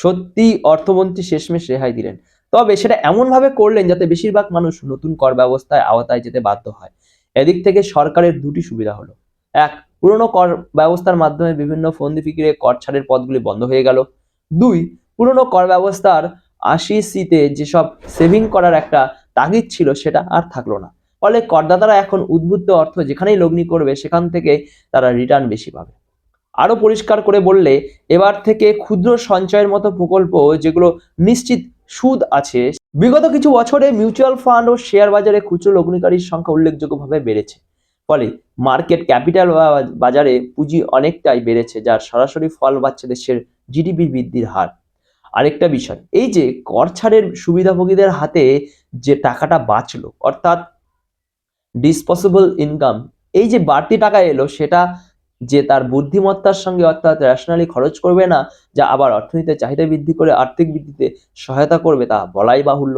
সত্যি অর্থমন্ত্রী শেষমেশ রেহাই দিলেন। তবে সেটা এমনভাবে করলেন যাতে বেশিরভাগ মানুষ নতুন কর ব্যবস্থায় আওতায় যেতে বাধ্য হয়। এদিক থেকে সরকারের দুটি সুবিধা হলো। এক, পুরনো কর ব্যবস্থার মাধ্যমে বিভিন্ন ফন্দি ফিকিরে কর ছাড়ের পথগুলি বন্ধ হয়ে গেল। দুই, পুরনো কর ব্যবস্থার আশি সিতে যেসব সেভিং করার একটা তাগিদ ছিল সেটা আর থাকল না। ফলে করদাতারা এখন উদ্বুদ্ধ অর্থ যেখানেই লগ্নি করবে, সেখান থেকে তারা রিটার্ন বেশি পাবে। আরও পরিষ্কার করে বললে, এবার থেকে ক্ষুদ্র সঞ্চয়ের মতো প্রকল্প যেগুলো নিশ্চিত সুদ আছে, বিগত কিছু বছরে মিউচুয়াল ফান্ড ও শেয়ার বাজারে খুচরো লগ্নিকারীর সংখ্যা উল্লেখযোগ্যভাবে বেড়েছে। ফলে মার্কেট ক্যাপিটাল বাজারে পুঁজি অনেকটাই বেড়েছে, যার সরাসরি ফল পাচ্ছে দেশের জিডিপি বৃদ্ধির হার। আরেকটা বিষয়, এই যে কর ছাড়ের সুবিধাভোগীদের হাতে যে টাকাটা বাঁচলো, অর্থাৎ ডিসপসিবল ইনকাম এই যে বাড়তি টাকা এলো, সেটা যে তার বুদ্ধিমত্তার সঙ্গে অর্থাৎ রেশনালি খরচ করবে না, যা আবার অর্থনীতির চাহিদা বৃদ্ধি করে আর্থিক বৃদ্ধিতে সহায়তা করবে, তা বলাই বাহুল্য।